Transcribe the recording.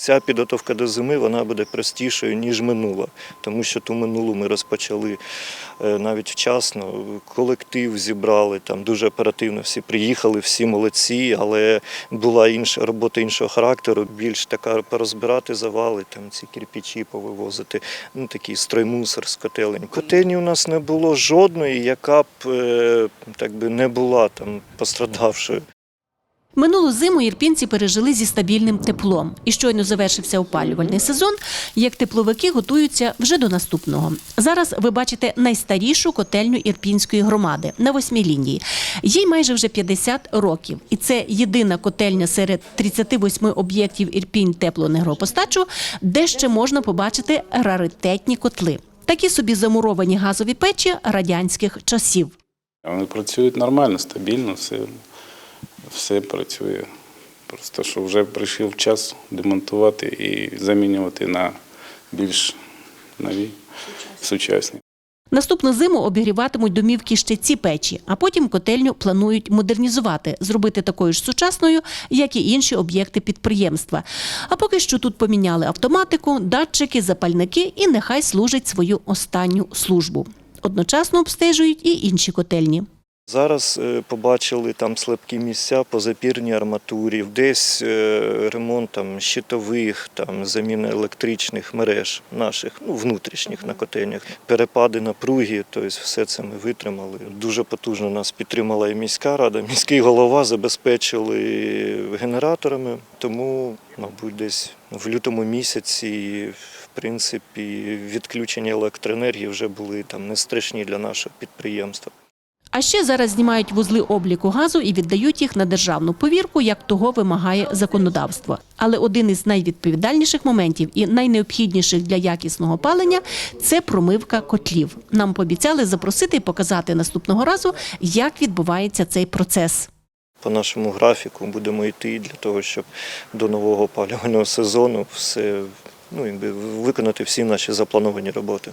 Ця підготовка до зими вона буде простішою, ніж минула, тому що ту минулу ми розпочали е, навіть вчасно. Колектив зібрали там дуже оперативно. Всі приїхали, всі молодці, але була інша робота іншого характеру, більш така порозбирати завали, там ці кирпичі повивозити. Ну такий строймусор з котелень. Котельні у нас не було жодної, яка б е, так би не була там пострадавшою. Минулу зиму ірпінці пережили зі стабільним теплом. І щойно завершився опалювальний сезон, як тепловики готуються вже до наступного. Зараз ви бачите найстарішу котельню ірпінської громади на восьмій лінії. Їй майже вже 50 років. І це єдина котельня серед 38 об'єктів Ірпінь теплоенергопостачу, де ще можна побачити раритетні котли. Такі собі замуровані газові печі радянських часів. Вони працюють нормально, стабільно, все, все працює. Просто що вже прийшов час демонтувати і замінювати на більш нові, сучасні. Наступну зиму обігріватимуть домівки ще ці печі, а потім котельню планують модернізувати, зробити такою ж сучасною, як і інші об'єкти підприємства. А поки що тут поміняли автоматику, датчики, запальники і нехай служить свою останню службу. Одночасно обстежують і інші котельні. Зараз е, побачили там слабкі місця по запірній арматурі, десь е, ремонт там щитових, там заміна електричних мереж наших, ну внутрішніх на котельнях, перепади напруги, тобто все це ми витримали. Дуже потужно нас підтримала і міська рада. Міський голова забезпечили генераторами, тому, мабуть, десь в лютому місяці, в принципі, відключення електроенергії вже були там не страшні для нашого підприємства. А ще зараз знімають вузли обліку газу і віддають їх на державну повірку, як того вимагає законодавство. Але один із найвідповідальніших моментів і найнеобхідніших для якісного палення це промивка котлів. Нам пообіцяли запросити і показати наступного разу, як відбувається цей процес. По нашому графіку будемо йти для того, щоб до нового опалювального сезону все ну, виконати всі наші заплановані роботи.